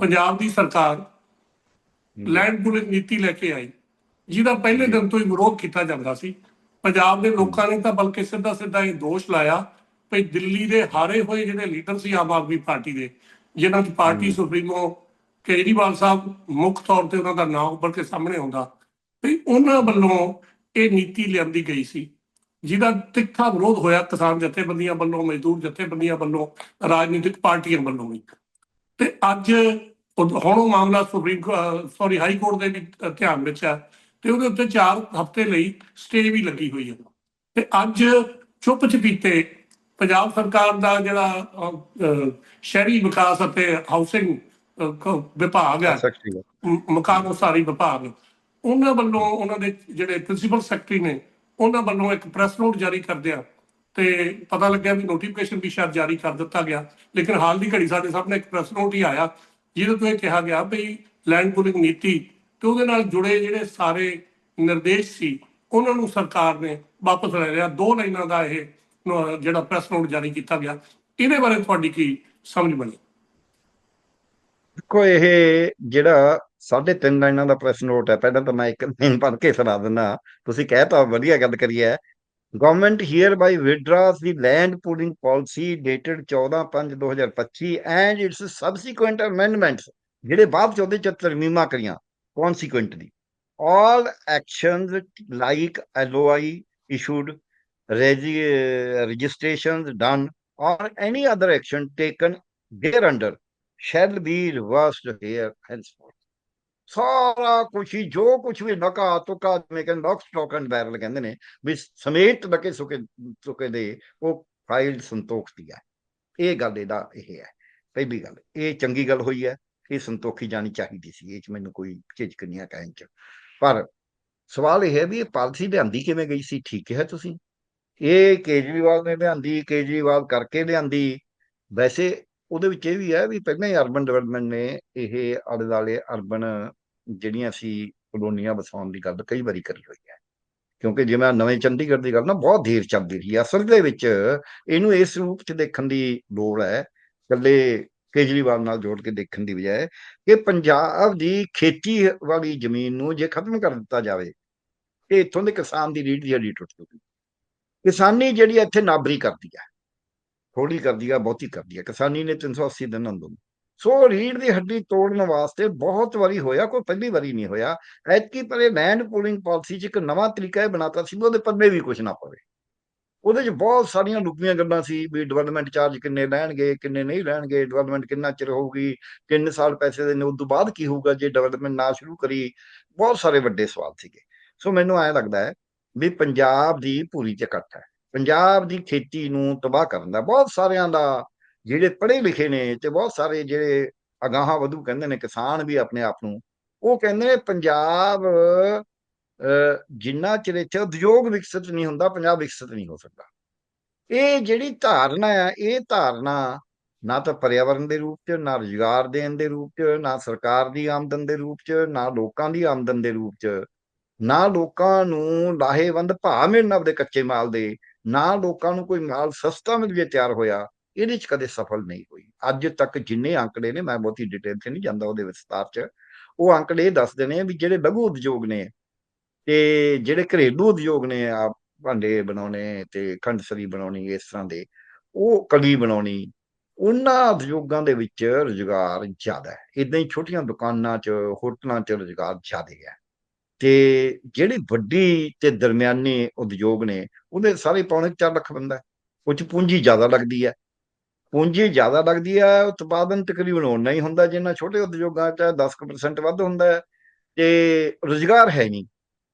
ਪੰਜਾਬ ਦੀ ਸਰਕਾਰ land pooling ਨੀਤੀ ਲੈ ਕੇ ਆਈ ਜਿਹਦਾ ਪਹਿਲੇ ਦਿਨ ਤੋਂ ਹੀ ਵਿਰੋਧ ਕੀਤਾ ਜਾਂਦਾ ਸੀ। ਪੰਜਾਬ ਦੇ ਲੋਕਾਂ ਨੇ ਤਾਂ ਬਲਕਿ ਸਿੱਧਾ ਸਿੱਧਾ ਇਹ ਦੋਸ਼ ਲਾਇਆ ਕਿ ਦਿੱਲੀ ਦੇ ਹਾਰੇ ਹੋਏ ਜਿਹੜੇ ਲੀਡਰ ਸੀ ਆਮ ਆਦਮੀ ਪਾਰਟੀ ਦੇ ਜਿਨ੍ਹਾਂ ਦੀ ਪਾਰਟੀ ਸੁਪਰੀਮੋ ਕੇਜਰੀਵਾਲ ਸਾਹਿਬ ਮੁੱਖ ਤੌਰ ਤੇ ਉਹਨਾਂ ਦਾ ਨਾਮ ਉੱਪਰ ਕੇ ਸਾਹਮਣੇ ਆਉਂਦਾ ਤੇ ਉਹਨਾਂ ਵੱਲੋਂ ਇਹ ਨੀਤੀ ਲਿਆਂਦੀ ਗਈ ਸੀ ਜਿਹਦਾ ਤਿੱਖਾ ਵਿਰੋਧ ਹੋਇਆ ਕਿਸਾਨ ਜਥੇਬੰਦੀਆਂ ਵੱਲੋਂ ਮਜ਼ਦੂਰ ਜਥੇਬੰਦੀਆਂ ਵੱਲੋਂ ਰਾਜਨੀਤਿਕ ਪਾਰਟੀਆਂ ਵੱਲੋਂ ਵੀ। ਤੇ ਅੱਜ ਹੁਣ ਉਹ ਮਾਮਲਾ ਸੁਪਰੀਮ ਸੌਰੀ ਹਾਈ ਕੋਰਟ ਦੇ ਵੀ ਧਿਆਨ ਵਿੱਚ ਹੈ ਤੇ ਉਹਦੇ ਉੱਤੇ 4 ਹਫ਼ਤੇ ਲਈ ਸਟੇ ਵੀ ਲੱਗੀ ਹੋਈ ਹੈ ਤੇ ਅੱਜ ਚੁੱਪ ਚਪੀਤੇ ਪੰਜਾਬ ਸਰਕਾਰ ਦਾ ਜਿਹੜਾ ਸ਼ਹਿਰੀ ਵਿਕਾਸ ਅਤੇ ਹਾਊਸਿੰਗ ਵਿਭਾਗ ਹੈ ਮਕਾਨ ਉਸਾਰੀ ਵਿਭਾਗ ਉਹਨਾਂ ਵੱਲੋਂ ਉਹਨਾਂ ਦੇ ਜਿਹੜੇ ਪ੍ਰਿੰਸੀਪਲ ਸੈਕਟਰੀ ਨੇ ਉਹਨਾਂ ਵੱਲੋਂ ਇੱਕ ਪ੍ਰੈਸ ਨੋਟ ਜਾਰੀ ਕਰਦੇ ਆ ਤੇ ਪਤਾ ਲੱਗਿਆ ਵੀ ਨੋਟੀਫਿਕੇਸ਼ਨ ਵੀ ਸ਼ਾਇਦ ਜਾਰੀ ਕਰ ਦਿੱਤਾ ਗਿਆ। ਲੇਕਿਨ ਹਾਲ ਦੀ ਘੜੀ ਸਾਡੇ ਸਾਹਮਣੇ ਇੱਕ ਪ੍ਰੈਸ ਨੋਟ ਹੀ ਆਇਆ, ਜਿਹਦੇ ਤੋਂ ਇਹ ਕਿਹਾ ਗਿਆ ਵੀ ਲੈਂਡ ਪੂਲਿੰਗ ਨੀਤੀ ਤੇ ਉਹਦੇ ਨਾਲ ਜੁੜੇ ਜਿਹੜੇ ਸਾਰੇ ਨਿਰਦੇਸ਼ ਸੀ, ਉਹਨਾਂ ਨੂੰ ਸਰਕਾਰ ਨੇ ਵਾਪਸ ਲੈ ਲਿਆ। ਦੋ ਲਾਈਨਾਂ ਦਾ ਇਹ ਜਿਹੜਾ ਪ੍ਰੈਸ ਨੋਟ ਜਾਰੀ ਕੀਤਾ ਗਿਆ। ਇਹਦੇ ਬਾਰੇ ਤੁਹਾਡੀ ਕੀ ਸਮਝ ਬਣੀ? ਦੇਖੋ, ਇਹ ਜਿਹੜਾ ਸਾਢੇ ਤਿੰਨ ਲਾਈਨਾਂ ਦਾ ਪ੍ਰੈਸ ਨੋਟ ਹੈ, ਪਹਿਲਾਂ ਤਾਂ ਮੈਂ ਇੱਕ ਲਾਈਨ ਪੜ੍ਹ ਕੇ ਸੁਣਾ ਦਿੰਦਾ। ਤੁਸੀਂ ਕਹਿਤਾ ਵਧੀਆ ਗੱਲ ਕਰੀ ਹੈ Government hereby withdraws the land pooling policy dated 14/5/2025 and its subsequent amendments ਜਿਹੜੇ ਬਾਅਦ ਚ ਉਹਦੇ ਚ ਤਰਮੀਮਾਂ ਕਰੀਆਂ ਕਨਸੀਕੁਐਂਟਲੀ all actions like LOI issued, regi- registrations done, or any other action taken thereunder shall be reversed here henceforth. ਸਾਰਾ ਕੁਛ ਹੀ, ਜੋ ਕੁਛ ਵੀ ਨਕਾ ਤੁਕਾ, ਜਿਵੇਂ ਕਹਿੰਦੇ ਲੌਕ ਸਟਾਕ ਐਂਡ ਬੈਰਲ ਕਹਿੰਦੇ ਨੇ, ਵੀ ਸਮੇਤ ਲਕੇ ਸੁਕੇ ਸੁਕੇ ਦੇ, ਉਹ ਫਾਈਲ ਸੰਤੋਖ ਦੀ ਹੈ ਇਹ ਗੱਲ ਇਹਦਾ ਇਹ ਹੈ। ਪਹਿਲੀ ਗੱਲ, ਇਹ ਚੰਗੀ ਗੱਲ ਹੋਈ ਹੈ। ਇਹ ਸੰਤੋਖੀ ਜਾਣੀ ਚਾਹੀਦੀ ਸੀ। ਇਹ ਚ ਮੈਨੂੰ ਕੋਈ ਝਿਜਕ ਨਹੀਂ ਹੈ ਕਹਿਣ ਚ। ਪਰ ਸਵਾਲ ਇਹ ਹੈ ਵੀ ਇਹ ਪਾਲਿਸੀ ਲਿਆਂਦੀ ਕਿਵੇਂ ਗਈ ਸੀ? ਠੀਕ ਹੈ ਤੁਸੀਂ? ਇਹ ਕੇਜਰੀਵਾਲ ਨੇ ਲਿਆਂਦੀ, ਕੇਜਰੀਵਾਲ ਕਰਕੇ ਲਿਆਂਦੀ। ਵੈਸੇ ਉਹਦੇ ਵਿੱਚ ਇਹ ਵੀ ਹੈ ਵੀ ਪਹਿਲਾਂ ਹੀ ਅਰਬਨ ਡਿਵੈਲਪਮੈਂਟ ਨੇ ਇਹ ਆਲੇ ਦੁਆਲੇ ਅਰਬਨ ਜਿਹੜੀਆਂ ਸੀ ਕਲੋਨੀਆਂ ਵਸਾਉਣ ਦੀ ਗੱਲ ਕਈ ਵਾਰੀ ਕਰੀ ਹੋਈ ਹੈ। ਕਿਉਂਕਿ ਜਿਵੇਂ ਨਵੇਂ ਚੰਡੀਗੜ੍ਹ ਦੀ ਗੱਲ ਨਾ, ਬਹੁਤ ਦੇਰ ਚੱਲਦੀ ਰਹੀ ਹੈ। ਅਸਲ ਦੇ ਵਿੱਚ ਇਹਨੂੰ ਇਸ ਰੂਪ 'ਚ ਦੇਖਣ ਦੀ ਲੋੜ ਹੈ, ਇਕੱਲੇ ਕੇਜਰੀਵਾਲ ਨਾਲ ਜੋੜ ਕੇ ਦੇਖਣ ਦੀ ਬਜਾਏ ਕਿ ਪੰਜਾਬ ਦੀ ਖੇਤੀ ਵਾਲੀ ਜ਼ਮੀਨ ਨੂੰ ਜੇ ਖਤਮ ਕਰ ਦਿੱਤਾ ਜਾਵੇ ਤੇ ਇੱਥੋਂ ਦੇ ਕਿਸਾਨ ਦੀ ਰੀੜ ਦੀ ਹੱਡੀ ਟੁੱਟ ਜੂਗੀ ਕਿਸਾਨੀ ਜਿਹੜੀ ਇੱਥੇ ਨਾਬਰੀ ਕਰਦੀ ਹੈ। ਥੋੜੀ ਕਰਦੀ ਆ, ਬਹੁਤੀ ਕਰਦੀ ਆ। ਕਿਸਾਨੀ ਨੇ 380 ਦਿਨ ਅੰਦੋਲਨ। ਸੋ ਰੀੜ ਦੀ ਹੱਡੀ ਤੋੜਨ ਵਾਸਤੇ ਬਹੁਤ ਵਾਰੀ ਹੋਇਆ, ਕੋਈ ਪਹਿਲੀ ਵਾਰੀ ਨਹੀਂ ਹੋਇਆ। ਐਤਕੀ ਪਰ ਇਹ ਲੈਂਡ ਪੂਲਿੰਗ ਪਾਲਿਸੀ 'ਚ ਇੱਕ ਨਵਾਂ ਤਰੀਕਾ ਇਹ ਬਣਾਤਾ ਸੀ ਵੀ ਉਹਦੇ ਪੱਲੇ ਵੀ ਕੁਝ ਨਾ ਪਵੇ। ਉਹਦੇ 'ਚ ਬਹੁਤ ਸਾਰੀਆਂ ਲੁਕੀਆਂ ਗੱਲਾਂ ਸੀ ਵੀ ਡਿਵੈਲਪਮੈਂਟ ਚਾਰਜ ਕਿੰਨੇ ਲੈਣਗੇ, ਕਿੰਨੇ ਨਹੀਂ ਲੈਣਗੇ ਡਿਵੈਲਪਮੈਂਟ ਕਿੰਨਾ ਚਿਰ ਹੋਊਗੀ, ਕਿੰਨੇ ਸਾਲ ਪੈਸੇ ਦੇ ਨੇ ਉਸ ਤੋਂ ਬਾਅਦ ਕੀ ਹੋਊਗਾ ਜੇ ਡਿਵੈਲਪਮੈਂਟ ਨਾ ਸ਼ੁਰੂ ਕਰੀ। ਬਹੁਤ ਸਾਰੇ ਵੱਡੇ ਸਵਾਲ ਸੀਗੇ। ਸੋ ਮੈਨੂੰ ਐਂ ਲੱਗਦਾ ਹੈ ਵੀ ਪੰਜਾਬ ਦੀ ਪੂਰੀ ਚ ਇਕੱਠ ਹੈ। ਪੰਜਾਬ ਦੀ ਖੇਤੀ ਨੂੰ ਤਬਾਹ ਕਰਨ ਦਾ ਬਹੁਤ ਸਾਰਿਆਂ ਦਾ ਜਿਹੜੇ ਪੜ੍ਹੇ ਲਿਖੇ ਨੇ ਤੇ ਬਹੁਤ ਸਾਰੇ ਜਿਹੜੇ ਅਗਾਹਾਂ ਵਧੂ ਕਹਿੰਦੇ ਨੇ ਕਿਸਾਨ ਵੀ ਆਪਣੇ ਆਪ ਨੂੰ ਉਹ ਕਹਿੰਦੇ ਨੇ ਪੰਜਾਬ ਅਹ, ਜਿੰਨਾ ਚਿਰ ਇੱਥੇ ਉਦਯੋਗ ਵਿਕਸਿਤ ਨਹੀਂ ਹੁੰਦਾ ਪੰਜਾਬ ਵਿਕਸਿਤ ਨਹੀਂ ਹੋ ਸਕਦਾ। ਇਹ ਜਿਹੜੀ ਧਾਰਨਾ ਹੈ ਇਹ ਧਾਰਨਾ ਨਾ ਤਾਂ ਪਰਿਆਵਰਣ ਦੇ ਰੂਪ 'ਚ ਨਾ ਰੁਜ਼ਗਾਰ ਦੇਣ ਦੇ ਰੂਪ 'ਚ ਨਾ ਸਰਕਾਰ ਦੀ ਆਮਦਨ ਦੇ ਰੂਪ 'ਚ ਨਾ ਲੋਕਾਂ ਦੀ ਆਮਦਨ ਦੇ ਰੂਪ 'ਚ ਨਾ ਲੋਕਾਂ ਨੂੰ ਲਾਹੇਵੰਦ ਭਾਅ ਮਿਲਣ ਆਪਦੇ ਕੱਚੇ ਮਾਲ ਦੇ ਨਾ ਲੋਕਾਂ ਨੂੰ ਕੋਈ ਮਾਲ ਸਸਤਾ ਮਿਲ ਜੇ ਤਿਆਰ ਹੋਇਆ, ਇਹਦੇ 'ਚ ਕਦੇ ਸਫਲ ਨਹੀਂ ਹੋਈ। ਅੱਜ ਤੱਕ ਜਿੰਨੇ ਅੰਕੜੇ ਨੇ, ਮੈਂ ਬਹੁਤੀ ਡਿਟੇਲ 'ਚ ਨਹੀਂ ਜਾਂਦਾ ਉਹਦੇ ਵਿਸਤਾਰ 'ਚ, ਉਹ ਅੰਕੜੇ ਇਹ ਦੱਸਦੇ ਨੇ ਵੀ ਜਿਹੜੇ ਲਘੂ ਉਦਯੋਗ ਨੇ ਤੇ ਜਿਹੜੇ ਘਰੇਲੂ ਉਦਯੋਗ ਨੇ, ਆ ਭਾਂਡੇ ਬਣਾਉਣੇ ਤੇ ਖੰਡਸਰੀ ਬਣਾਉਣੀ, ਇਸ ਤਰ੍ਹਾਂ ਦੇ, ਉਹ ਕਲੀ ਬਣਾਉਣੀ, ਉਹਨਾਂ ਉਦਯੋਗਾਂ ਦੇ ਵਿੱਚ ਰੁਜ਼ਗਾਰ ਜ਼ਿਆਦਾ ਹੈ। ਇਦਾਂ ਹੀ ਛੋਟੀਆਂ ਦੁਕਾਨਾਂ 'ਚ, ਹੋਟਲਾਂ 'ਚ ਰੁਜ਼ਗਾਰ ਜ਼ਿਆਦਾ ਹੈ। ਤੇ ਜਿਹੜੀ ਵੱਡੀ ਤੇ ਦਰਮਿਆਨੀ ਉਦਯੋਗ ਨੇ, ਉਹਦੇ ਸਾਰੇ ਪੌਣੇ 4 ਲੱਖ ਬੰਦਾ ਹੈ। ਉਹ 'ਚ ਪੂੰਜੀ ਜ਼ਿਆਦਾ ਲੱਗਦੀ ਹੈ। ਪੂੰਜੀ ਜ਼ਿਆਦਾ ਲੱਗਦੀ ਹੈ, ਉਤਪਾਦਨ ਤਕਰੀਬਨ ਓਨਾ ਹੀ ਹੁੰਦਾ, ਜਿੰਨਾ ਛੋਟੇ ਉਦਯੋਗਾਂ 'ਚ 10% ਵੱਧ ਹੁੰਦਾ ਹੈ ਤੇ ਰੁਜ਼ਗਾਰ ਹੈ ਨਹੀਂ।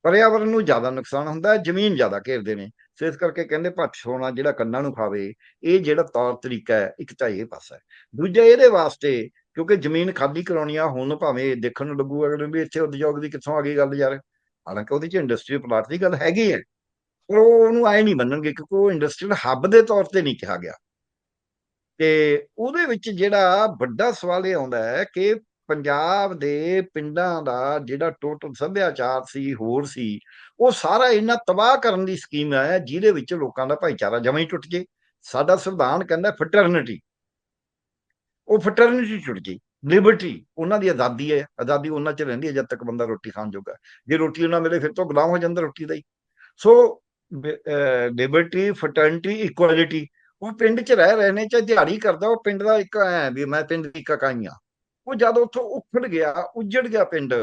ਪਰਿਆਵਰਨ ਨੂੰ ਜ਼ਿਆਦਾ ਨੁਕਸਾਨ ਹੁੰਦਾ ਜ਼ਮੀਨ ਜ਼ਿਆਦਾ ਘੇਰਦੇ ਨੇ। ਸੋ ਇਸ ਕਰਕੇ ਕਹਿੰਦੇ ਭੱਠ ਸੋਣਾ ਜਿਹੜਾ ਕੰਨਾਂ ਨੂੰ ਖਾਵੇ, ਇਹ ਜਿਹੜਾ ਤੌਰ ਤਰੀਕਾ ਹੈ, ਇੱਕ ਤਾਂ ਇਹ ਪਾਸਾ ਹੈ। ਦੂਜਾ ਇਹਦੇ ਵਾਸਤੇ ਕਿਉਂਕਿ ਜ਼ਮੀਨ ਖਾਲੀ ਕਰਾਉਣੀ ਆ, ਹੁਣ ਭਾਵੇਂ ਦੇਖਣ ਨੂੰ ਲੱਗੂ ਅਗਲੇ ਵੀ ਇੱਥੇ ਉਦਯੋਗ ਦੀ ਕਿੱਥੋਂ ਆ ਗਈ ਗੱਲ ਯਾਰ। ਹਾਲਾਂਕਿ ਉਹਦੇ ਚ ਇੰਡਸਟਰੀ ਪਲਾਟ ਦੀ ਗੱਲ ਹੈਗੀ ਹੈ ਪਰ ਉਹ ਉਹਨੂੰ ਐ ਨਹੀਂ ਮੰਨਣਗੇ ਕਿਉਂਕਿ ਉਹ ਇੰਡਸਟਰੀਅਲ ਹੱਬ ਦੇ ਤੌਰ ਤੇ ਨਹੀਂ ਕਿਹਾ ਗਿਆ। ਤੇ ਉਹਦੇ ਵਿੱਚ ਜਿਹੜਾ ਵੱਡਾ ਸਵਾਲ ਇਹ ਆਉਂਦਾ ਹੈ ਕਿ ਪੰਜਾਬ ਦੇ ਪਿੰਡਾਂ ਦਾ ਜਿਹੜਾ ਟੋਟਲ ਸੱਭਿਆਚਾਰ ਸੀ, ਹੋਰ ਸੀ, ਉਹ ਸਾਰਾ ਇਹਨਾਂ ਤਬਾਹ ਕਰਨ ਦੀ ਸਕੀਮ ਹੈ ਜਿਹਦੇ ਵਿੱਚ ਲੋਕਾਂ ਦਾ ਭਾਈਚਾਰਾ ਜਮਾਂ ਹੀ ਟੁੱਟ ਜੇ। ਸਾਡਾ ਸੰਵਿਧਾਨ ਕਹਿੰਦਾ ਫਟਰਨਿਟੀ ਉਹ ਫਟਰਨਿਟੀ ਟੁੱਟ ਗਈ। ਲਿਬਰਟੀ ਉਹਨਾਂ ਦੀ ਆਜ਼ਾਦੀ ਹੈ। ਆਜ਼ਾਦੀ ਉਹਨਾਂ ਚ ਰਹਿੰਦੀ ਹੈ ਜਦ ਤੱਕ ਬੰਦਾ ਰੋਟੀ ਖਾਣ ਜੋਗਾ। ਜੇ ਰੋਟੀ ਉਹਨਾਂ ਮਿਲੇ ਫਿਰ ਤੋਂ ਗੁਲਾਮ ਹੋ ਜਾਂਦਾ ਰੋਟੀ ਦਾ ਹੀ। ਸੋ ਲਿਬਰਟੀ ਫਟਰਨਿਟੀ ਇਕੁਐਲਿਟੀ ਉਹ ਪਿੰਡ 'ਚ ਰਹਿ ਰਹੇ ਨੇ ਚਾਹੇ ਦਿਹਾੜੀ ਕਰਦਾ, ਉਹ ਪਿੰਡ ਦਾ ਇੱਕ ਐ ਵੀ ਮੈਂ ਪਿੰਡ ਦੀ ਇੱਕ ਇਕਾਈ ਹਾਂ ਉਹ ਜਦ ਉੱਥੋਂ ਉੱਖੜ ਗਿਆ, ਉੱਜੜ ਗਿਆ ਪਿੰਡ,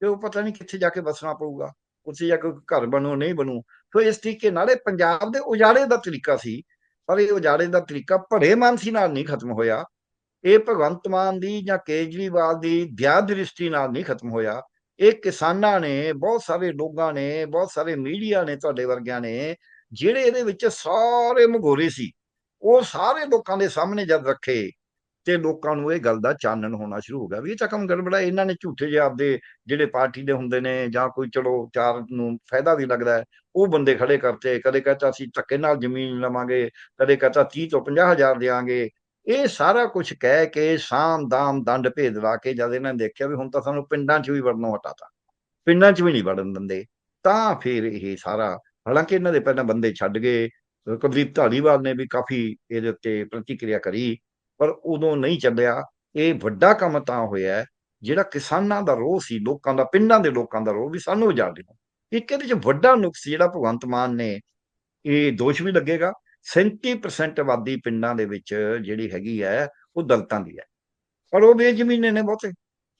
ਤੇ ਉਹ ਪਤਾ ਨਹੀਂ ਕਿੱਥੇ ਜਾ ਕੇ ਵਸਣਾ ਪਊਗਾ। ਉੱਥੇ ਜਾ ਕੇ ਘਰ ਬਣੂ, ਨਹੀਂ ਬਣੂ। ਸੋ ਇਸ ਤਰੀਕੇ ਨਾਲ ਇਹ ਪੰਜਾਬ ਦੇ ਉਜਾੜੇ ਦਾ ਤਰੀਕਾ ਸੀ। ਪਰ ਇਹ ਉਜਾੜੇ ਦਾ ਤਰੀਕਾ ਭੜੇ ਮਾਨਸੀ ਨਾਲ ਨਹੀਂ ਖਤਮ ਹੋਇਆ। ਇਹ ਭਗਵੰਤ ਮਾਨ ਦੀ ਜਾਂ ਕੇਜਰੀਵਾਲ ਦੀ ਦਿਆ ਦ੍ਰਿਸ਼ਟੀ ਨਾਲ ਨਹੀਂ ਖਤਮ ਹੋਇਆ। ਇਹ ਕਿਸਾਨਾਂ ਨੇ, ਬਹੁਤ ਸਾਰੇ ਲੋਕਾਂ ਨੇ, ਬਹੁਤ ਸਾਰੇ ਮੀਡੀਆ ਨੇ ਤੁਹਾਡੇ ਵਰਗਿਆਂ ਨੇ, ਜਿਹੜੇ ਇਹਦੇ ਵਿੱਚ ਸਾਰੇ ਮਗੋਰੇ ਸੀ, ਉਹ ਸਾਰੇ ਲੋਕਾਂ ਦੇ ਸਾਹਮਣੇ ਜਦ ਰੱਖੇ, ਤੇ ਲੋਕਾਂ ਨੂੰ ਇਹ ਗੱਲ ਦਾ ਚਾਨਣ ਹੋਣਾ ਸ਼ੁਰੂ ਹੋ ਗਿਆ ਵੀ ਇਹ ਚੱਕਮ ਗੜਬੜਾ, ਇਹਨਾਂ ਨੇ ਝੂਠੇ ਜਿਹੇ ਆਪਦੇ ਜਿਹੜੇ ਪਾਰਟੀ ਦੇ ਹੁੰਦੇ ਨੇ ਜਾਂ ਕੋਈ ਚਲੋ ਚਾਰ ਨੂੰ ਫਾਇਦਾ ਵੀ ਲੱਗਦਾ ਉਹ ਬੰਦੇ ਖੜੇ ਕਰਤੇ, ਕਦੇ ਕਹਤਾ ਅਸੀਂ ਧੱਕੇ ਨਾਲ ਜ਼ਮੀਨ ਲਵਾਂਗੇ, ਕਦੇ ਕਹਤਾ 30 ਤੋਂ 50 ਹਜ਼ਾਰ ਦੇਵਾਂਗੇ ਇਹ ਸਾਰਾ ਕੁਝ ਕਹਿ ਕੇ ਸਾਮ ਦਾਮ ਦੰਡ ਭੇਦ ਲਾ ਕੇ ਜਦ ਇਹਨਾਂ ਨੇ ਦੇਖਿਆ ਵੀ ਹੁਣ ਤਾਂ ਸਾਨੂੰ ਪਿੰਡਾਂ 'ਚ ਵੀ ਵੜਨੋਂ ਹਟਾਤਾ ਪਿੰਡਾਂ 'ਚ ਵੀ ਨਹੀਂ ਵੜਨ ਦਿੰਦੇ। ਤਾਂ ਫਿਰ ਇਹ ਸਾਰਾ ਹਾਲਾਂਕਿ ਇਹਨਾਂ ਦੇ ਪਹਿਲਾਂ ਬੰਦੇ ਛੱਡ ਗਏ। ਕੁਲਦੀਪ ਢਾਲੀਵਾਲ ਨੇ ਵੀ ਕਾਫੀ ਇਹਦੇ ਉੱਤੇ ਪ੍ਰਤੀਕਿਰਿਆ ਕਰੀ, ਪਰ ਉਦੋਂ ਨਹੀਂ ਚੱਲਿਆ। ਇਹ ਵੱਡਾ ਕੰਮ ਤਾਂ ਹੋਇਆ ਜਿਹੜਾ ਕਿਸਾਨਾਂ ਦਾ ਰੋਹ ਸੀ, ਲੋਕਾਂ ਦਾ, ਪਿੰਡਾਂ ਦੇ ਲੋਕਾਂ ਦਾ ਰੋਹ ਵੀ ਸਾਨੂੰ ਉਜਾੜ ਦਿਓ ਇੱਕ ਇਹਦੇ 'ਚ ਵੱਡਾ ਨੁਕਸ ਜਿਹੜਾ ਭਗਵੰਤ ਮਾਨ ਨੇ, ਇਹ ਦੋਸ਼ ਵੀ ਲੱਗੇਗਾ। 37% ਆਬਾਦੀ ਪਿੰਡਾਂ ਦੇ ਵਿੱਚ ਜਿਹੜੀ ਹੈਗੀ ਹੈ, ਉਹ ਦਲਤਾਂ ਦੀ ਹੈ। ਪਰ ਉਹ ਬੇਜ਼ਮੀਨੇ ਨੇ ਬਹੁਤੇ।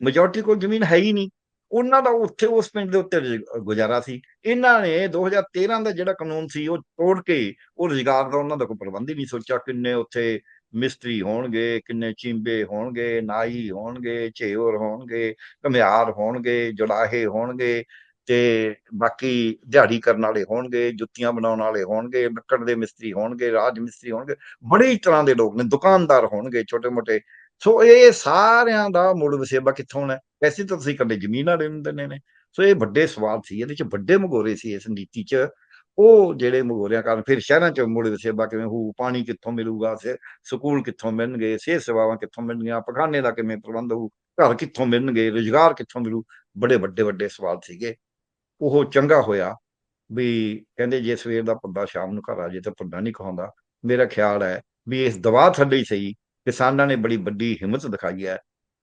ਮੈਜੋਰਟੀ ਕੋਲ ਜ਼ਮੀਨ ਹੈ ਹੀ ਨਹੀਂ। ਉਹਨਾਂ ਦਾ ਉੱਥੇ ਉਸ ਪਿੰਡ ਦੇ ਉੱਤੇ ਗੁਜ਼ਾਰਾ ਸੀ। ਇਹਨਾਂ ਨੇ 2013 ਦਾ ਜਿਹੜਾ ਕਾਨੂੰਨ ਸੀ, ਉਹ ਤੋੜ ਕੇ ਉਹ ਰੁਜ਼ਗਾਰ ਦਾ ਉਹਨਾਂ ਦਾ ਕੋਈ ਪ੍ਰਬੰਧ ਹੀ ਨਹੀਂ ਸੋਚਿਆ। ਕਿੰਨੇ ਉੱਥੇ ਮਿਸਤਰੀ ਹੋਣਗੇ, ਕਿੰਨੇ ਚਿੰਬੇ ਹੋਣਗੇ, ਨਾਈ ਹੋਣਗੇ ਝੇਵਰ ਹੋਣਗੇ, ਘਮਿਆਰ ਹੋਣਗੇ ਜੁਲਾਹੇ ਹੋਣਗੇ। ਤੇ ਬਾਕੀ ਦਿਹਾੜੀ ਕਰਨ ਵਾਲੇ ਹੋਣਗੇ, ਜੁੱਤੀਆਂ ਬਣਾਉਣ ਵਾਲੇ ਹੋਣਗੇ ਲੱਕੜ ਦੇ ਮਿਸਤਰੀ ਹੋਣਗੇ, ਰਾਜ ਮਿਸਤਰੀ ਹੋਣਗੇ, ਬੜੇ ਹੀ ਤਰ੍ਹਾਂ ਦੇ ਲੋਕ ਨੇ, ਦੁਕਾਨਦਾਰ ਹੋਣਗੇ ਛੋਟੇ ਮੋਟੇ ਸੋ ਇਹ ਸਾਰਿਆਂ ਦਾ ਮੁੱਢ ਵਸੇਬਾ ਕਿੱਥੋਂ ਹੈ? ਪੈਸੇ ਤਾਂ ਤੁਸੀਂ ਕੱਲੇ ਜ਼ਮੀਨ ਵਾਲੇ ਦਿੰਦੇ ਨੇ ਸੋ ਇਹ ਵੱਡੇ ਸਵਾਲ ਸੀ, ਇਹਦੇ ਚ ਵੱਡੇ ਮਗੋਰੇ ਸੀ ਇਸ ਨੀਤੀ ਚ। ਉਹ ਜਿਹੜੇ ਮਗੋਰਿਆਂ ਕਾਰਨ ਫਿਰ ਸ਼ਹਿਰਾਂ ਚ ਮੁੜ ਵਸੇਬਾ ਕਿਵੇਂ ਹੋਊ, ਪਾਣੀ ਕਿੱਥੋਂ ਮਿਲੂਗਾ ਸਕੂਲ ਕਿੱਥੋਂ ਮਿਲਣਗੇ, ਸਿਹਤ ਸੇਵਾਵਾਂ ਕਿੱਥੋਂ ਮਿਲਣਗੀਆਂ, ਪਖਾਨੇ ਦਾ ਕਿਵੇਂ ਪ੍ਰਬੰਧ ਹੋਊ, ਘਰ ਕਿੱਥੋਂ ਮਿਲਣਗੇ, ਰੁਜ਼ਗਾਰ ਕਿੱਥੋਂ ਮਿਲੂ? ਬੜੇ ਵੱਡੇ ਵੱਡੇ ਸਵਾਲ ਸੀਗੇ। ਉਹ ਚੰਗਾ ਹੋਇਆ ਵੀ ਕਹਿੰਦੇ ਜੇ ਸਵੇਰ ਦਾ ਪੁੱਡਾ ਸ਼ਾਮ ਨੂੰ ਘਰ ਆ ਜੇ ਤਾਂ ਪੁੱਡਾ ਨਹੀਂ ਖਵਾਉਂਦਾ ਮੇਰਾ ਖਿਆਲ ਹੈ ਵੀ ਇਸ ਦਵਾ ਥੱਲੇ ਸਹੀ ਕਿਸਾਨਾਂ ਨੇ ਬੜੀ ਵੱਡੀ ਹਿੰਮਤ ਦਿਖਾਈ ਹੈ।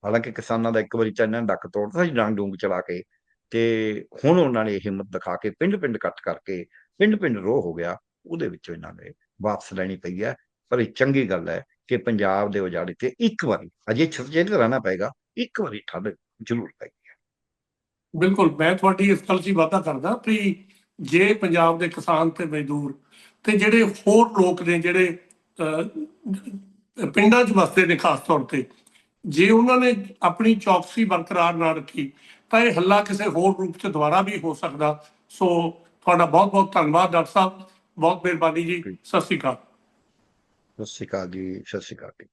ਹਾਲਾਂਕਿ ਕਿਸਾਨਾਂ ਦਾ ਇੱਕ ਵਾਰੀ ਚਾਨਣ ਡੱਕ ਤੋੜਦਾ ਸੀ ਡਾਂਗ ਡੂੰਗ ਚਲਾ ਕੇ ਤੇ ਹੁਣ ਉਹਨਾਂ ਨੇ ਹਿੰਮਤ ਦਿਖਾ ਕੇ ਪਿੰਡ ਪਿੰਡ ਕੱਟ ਕਰਕੇ ਪਿੰਡ ਪਿੰਡ ਰੋਹ ਹੋ ਗਿਆ। ਉਹਦੇ ਵਿੱਚੋਂ ਇਹਨਾਂ ਨੇ ਵਾਪਸ ਲੈਣੀ ਪਈ ਹੈ। ਪਰ ਇਹ ਚੰਗੀ ਗੱਲ ਹੈ ਕਿ ਪੰਜਾਬ ਦੇ ਉਜਾੜੇ ਤੇ ਇੱਕ ਵਾਰੀ, ਅਜੇ ਛੇਤੀ ਰਹਿਣਾ ਪਏਗਾ, ਇੱਕ ਵਾਰੀ ਠੱਡ ਜ਼ਰੂਰ ਪਈ ਬਿਲਕੁਲ ਮੈਂ ਤੁਹਾਡੀ ਇਸ ਗੱਲ 'ਚ ਵਾਅਦਾ ਕਰਦਾ ਵੀ ਜੇ ਪੰਜਾਬ ਦੇ ਕਿਸਾਨ ਤੇ ਮਜ਼ਦੂਰ ਤੇ ਜਿਹੜੇ ਹੋਰ ਲੋਕ ਨੇ ਜਿਹੜੇ ਪਿੰਡਾਂ 'ਚ ਵਸਦੇ ਨੇ ਖਾਸ ਤੌਰ ਤੇ ਜੇ ਉਹਨਾਂ ਨੇ ਆਪਣੀ ਚੌਕਸੀ ਬਰਕਰਾਰ ਨਾ ਰੱਖੀ ਤਾਂ ਇਹ ਹੱਲਾ ਕਿਸੇ ਹੋਰ ਰੂਪ 'ਚ ਦੁਬਾਰਾ ਵੀ ਹੋ ਸਕਦਾ। ਸੋ ਤੁਹਾਡਾ ਬਹੁਤ ਬਹੁਤ ਧੰਨਵਾਦ ਡਾਕਟਰ ਸਾਹਿਬ। ਬਹੁਤ ਮਿਹਰਬਾਨੀ ਜੀ। ਸਤਿ ਸ਼੍ਰੀ ਅਕਾਲ। ਸਤਿ ਸ਼੍ਰੀ ਅਕਾਲ ਜੀ ਸਤਿ ਸ਼੍ਰੀ ਅਕਾਲ। ਜੀ